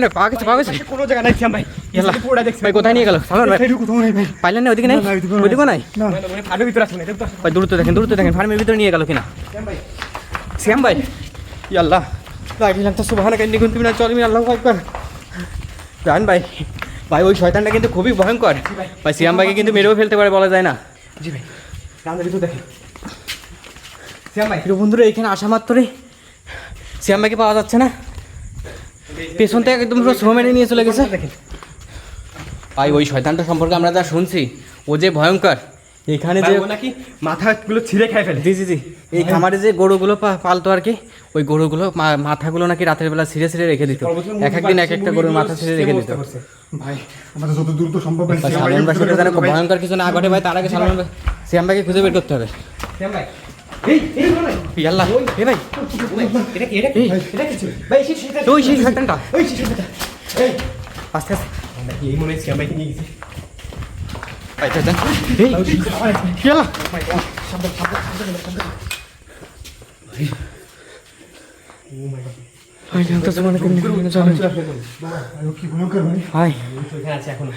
না কোনো জায়গা নাই শ্যাম ভাই। পুরোটা দেখছি ভাই কোথায় নিয়ে গেল? সালমান ভাই এটুকু নাই ভাই। পাইলেন না ওদিকে না, না, নাই। ওইদিকে নাই? না মানে ভিতরে আছে ভাই দূরত্ব দেখেন দূরত্ব দেখেন ফার্মের ভিতরে নিয়ে গেল কিনা? শ্যাম ভাই। শ্যাম ভাই তো না আল্লাহ একবার জান ভাই ভাই ওই শয়তানটা কিন্তু খুবই ভয়ঙ্কর। ভাই। শ্যাম ভাইকে কিন্তু মেরেও ফেলতে পারে বলা যায় না। জি ভাই। রান্নার ভিতরে দেখেন। শ্যাম ভাই বন্ধুরা এখানে আসা মাত্রই শ্যাম ভাইকে পাওয়া যাচ্ছে না। পেছন থেকে একদম পুরো শ্রম নিয়ে চলে গেছে। ভাই ওই শয়তানটা সম্পর্কে আমরা যা শুনছি ও যে ভয়ঙ্কর। এখানে যে নাকি মাথাগুলো ছিঁড়ে খাই ফেলে। জি জি জি। এই খামারে যে গরুগুলো পালতো আর কি ওই গরুগুলো মা- মাথাগুলো নাকি রাতের বেলা ছিঁড়ে ছিঁড়ে রেখে দিত। এক একদিন এক একটা গরুর মাথা ছিঁড়ে রেখে দিত। ভাই। আমাদের যত দ্রুত সম্ভব ভাই ভাই সালমান ভাই যেন খুব ভয়ঙ্কর কিছু না ঘটে ভাই তার আগে সালমান ভাই শ্যাম ভাইকে খুঁজে বের করতে হবে। শ্যাম ভাই। এই। এই আস্তে আস্তে। এই মনে শ্যাম ভাইকে নিয়ে গেছে? ভাই শয়তান এই। ইয়াল্লা ভাই। জানতো তোমার কেমনি কেমনি চলে ভাই, কি ভয়ঙ্কর ভাই। ভাই। ওইখানে আছে এখনও।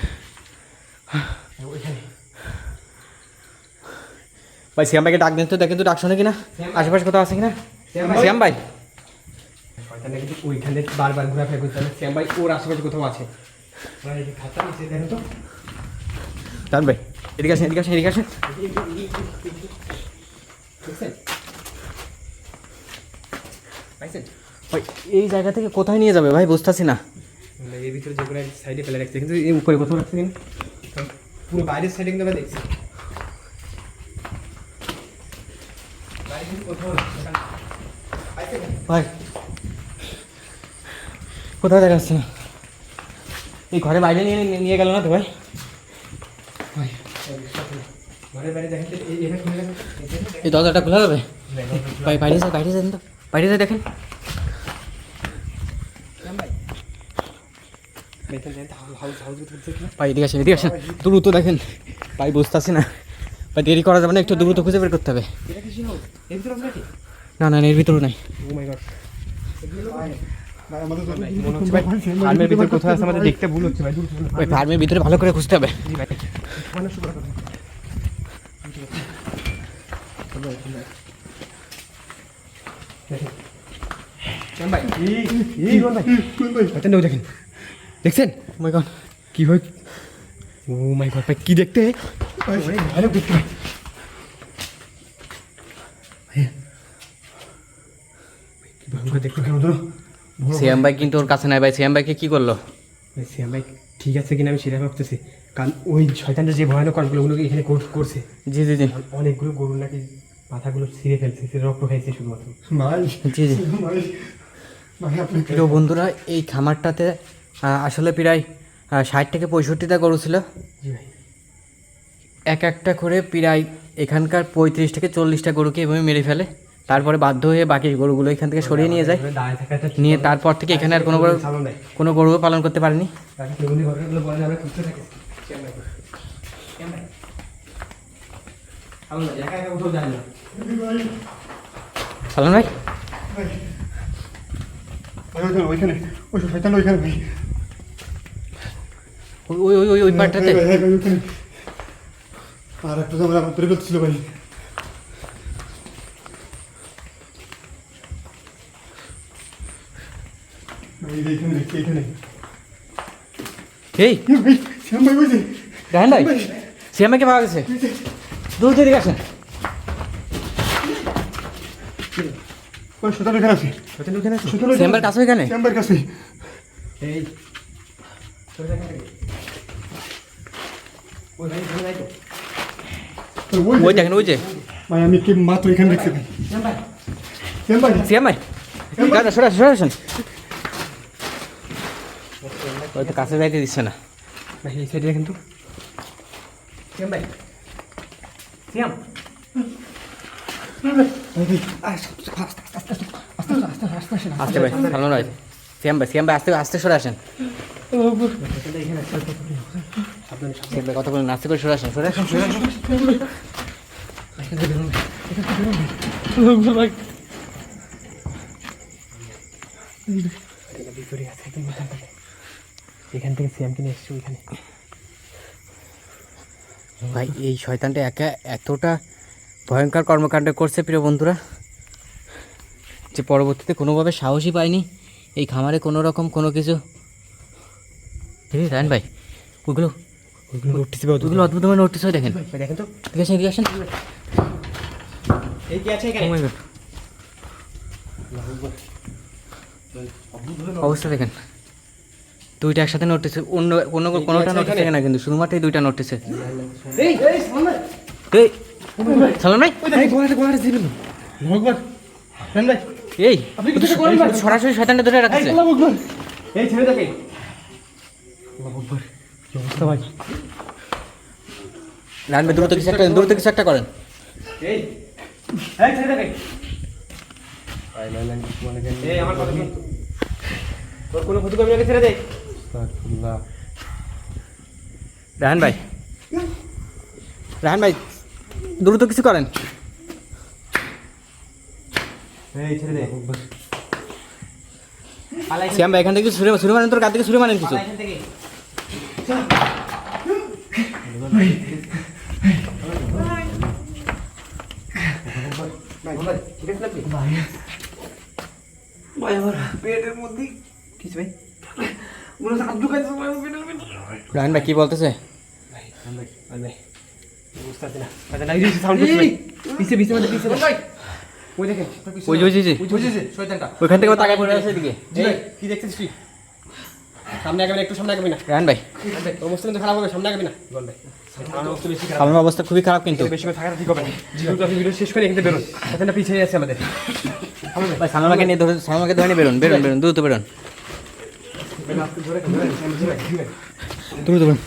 ওইখানে ভাই শ্যাম ভাইকে ডাক দেন তো দেখেন তো ডাক শোনে কিনা আশেপাশে কোথাও আছে কিনা? শ্যাম ভাই। শয়তানটা কিন্তু ওইখানে বারবার ঘোরাফেরা করতে হবে। শ্যাম ভাই ওর আশেপাশে কোথাও আছে? যে দেখেন তো। জান ভাই এদিকে আসেন এদিকে আসেন এদিকে আসেন। পাইছেন? ভাই এই জায়গা থেকে কোথায় নিয়ে যাবে? ভাই বুঝতেছি না। এর ভিতরে যেগুলো সাইডে ফেলে রাখছে। কিন্তু এই উপরে কোথাও রাখছে পুরো বাইরের সাইডে কিন্তু আমরা দেখছি। কোথাও? ভাই, কোথায় দেখা যাচ্ছে না? এই ঘরে বাইরে নিয়ে নিয়ে- গেল না তো ভাই? এই- দরজাটা খোলা যাবে? ভাই, বাইরে যায় বাইরে যান তো। বাইরে যায় দেখেন। ভাই। এদিকে আসেন এদিকে আসেন। দ্রুত দেখেন। ভাই বুঝতেছি না। ভাই দেরি করা যাবে না একটু দ্রুত খুঁজে বের করতে হবে এটা কি সেই হাউস? এর ভিতরে আছে নাকি? না না না, এর ভিতরে নাই Oh মনে ফার্মের ভিতরে ভুল হচ্ছে ভাই, দূর থেকে। ওই ফার্মের ভিতরে ভালো করে খুঁজতে হবে। মানে দেখেন। দেখছেন মাই গড কি হয় ও মাই গড ভাই কি দেখতে ভালো ভাই ভাই। কি ভয়ঙ্কর কেন ধরো সিয়াম ভাই কিন্তু ওর কাছে নাই ভাই। সিয়াম ভাইকে কি করল? ভাই, ভাই ঠিক আছে কিনা আমি সেটা ভাবতেছি। কারণ ওই শয়তানটা যে ভয়ানক কর্মগুলো এখানে করছে জি জি জি। অনেকগুলো গরু নাকি মাথাগুলো ছিঁড়ে ফেলছে সে রক্ত খাইছে শুধুমাত্র। জি জি। প্রিয় বন্ধুরা এই খামারটাতে আসলে প্রায় ষাট থেকে পঁয়ষট্টিটা গরু ছিল। এক একটা করে প্রায় এখানকার পঁয়ত্রিশ থেকে চল্লিশটা গরুকে এভাবে মেরে ফেলে। তারপরে বাধ্য হয়ে বাকি গরুগুলো এখান থেকে সরিয়ে নিয়ে যায়। নিয়ে তারপর থেকে এখানে আর কোনো গরু কোনো গরুও পালন করতে পারেনি। ভাই। ওই ওই ওই ওই পাটটাতে ভাই, ভাই, ভাই, ওইখানে। আর একটু আমার ধরে ফেলতেছিল ভাই ভাই, এই শ্যাম দেখেন দূর আসেন আছে। কাছে এখানে শ্যাম কাছে এই। চলে যা এখান থেকে। ওই ভাই, ভাই তো। ওই ওই দেখেন ওই যে ভাই আমি কি মাত্র এখানে দেখছি ভাই শ্যাম ভাই। শ্যাম ভাই দাদা সরে সরে আসেন ওই তো কাছে যাইতে দিচ্ছে না ভাই, এই সাইডে দেখেন শ্যাম ভাই। শ্যাম। আসতে ভাই সালন ভাই সিয়াম ভাই সিয়াম ভাই আস্তে আস্তে সরে আসেন। সিয়াম ভাই কথা বলেন আস্তে করে সরে আসেন সরে আসেন সরে আসেন এখান থেকে বেরোন ভাই। এটা এখান থেকে ওইখানে। ভাই, এই শয়তানটা একা এতটা ভয়ঙ্কর কর্মকাণ্ড করছে, প্রিয় বন্ধুরা, যে পরবর্তীতে কোনোভাবে সাহসই পায়নি এই খামারে কোনো রকম কোনো কিছু ভাই, ওইগুলো নোটিস ওইগুলো অদ্ভুতভাবে নোটিস হয় দেখেন। দেখেন তো। ঠিক আছে এদিকে আসেন। এই কি আছে এখানে? অবস্থা দেখেন। দুইটা একসাথে নোটিস অন্য কোনো কোনোটা আছে নোটিস থাকে না কিন্তু শুধুমাত্র এই দুইটা নোটিসে এই সালাম ভাই। এই। সরাসরি শয়তানটা ধরে রাখছে এই ছেড়ে দেখে অবস্থা ভাই দ্রুত কিছু একটা দ্রুত কিছু একটা করেন। এই এই ছেড়ে দেখে এই আমার কথা তোর কোনো ক্ষতি করবি না ছেড়ে দে। রাহান ভাই। রাহান ভাই দ্রুত কিছু করেন। এই ছেড়ে দে শ্যাম ভাই এখান থেকে ছুড়ে ছুড়ে মারেন তোর কাছ থেকে ছুড়ে মারেন কিছু। ভাই আমার পেটের মধ্যে কিছু ভাই কি বলতেছে ওইখান থেকে তাকায় পড়ে আছে এদিকে। কি দেখছিস তুই? সামনে আগাবি না একটু সামনে আগাবি না। রান ভাই। তোর অবস্থা কিন্তু খারাপ হবে সামনে আগাবি না। বল ভাই। আমার অবস্থা বেশি খারাপ। আমার অবস্থা খুবই খারাপ কিন্তু। বেশি করে থাকাটা ঠিক হবে না। যেহেতু আপনি ভিডিও শেষ করে এখানে থেকে বেরোন এখানে পিছিয়ে আছে আমাদের। ভাই। সালমাকে নিয়ে ধরে সালমাকে ধরে নিয়ে বেরোন বেরোন বেরোন দ্রুত বেরোন। দ্রুত বেরোন।